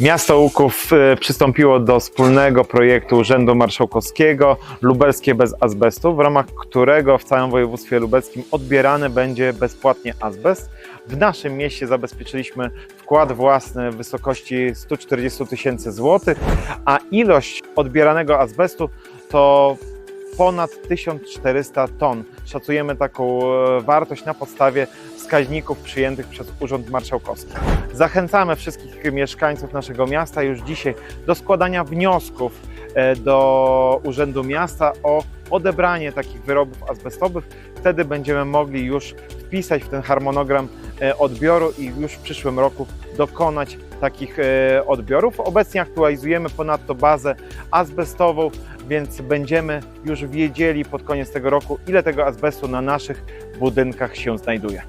Miasto Łuków e, przystąpiło do wspólnego projektu Urzędu Marszałkowskiego Lubelskie bez azbestu, w ramach którego w całym województwie lubelskim odbierany będzie bezpłatnie azbest. W naszym mieście zabezpieczyliśmy wkład własny w wysokości 140 tysięcy złotych, a ilość odbieranego azbestu to ponad 1400 ton. Szacujemy taką e, wartość na podstawie wskaźników przyjętych przez Urząd Marszałkowski. Zachęcamy wszystkich mieszkańców naszego miasta już dzisiaj do składania wniosków e, do Urzędu Miasta o odebranie takich wyrobów azbestowych. Wtedy będziemy mogli już wpisać w ten harmonogram odbioru i już w przyszłym roku dokonać takich e, odbiorów. Obecnie aktualizujemy ponadto bazę azbestową, więc będziemy już wiedzieli pod koniec tego roku, ile tego azbestu na naszych budynkach się znajduje.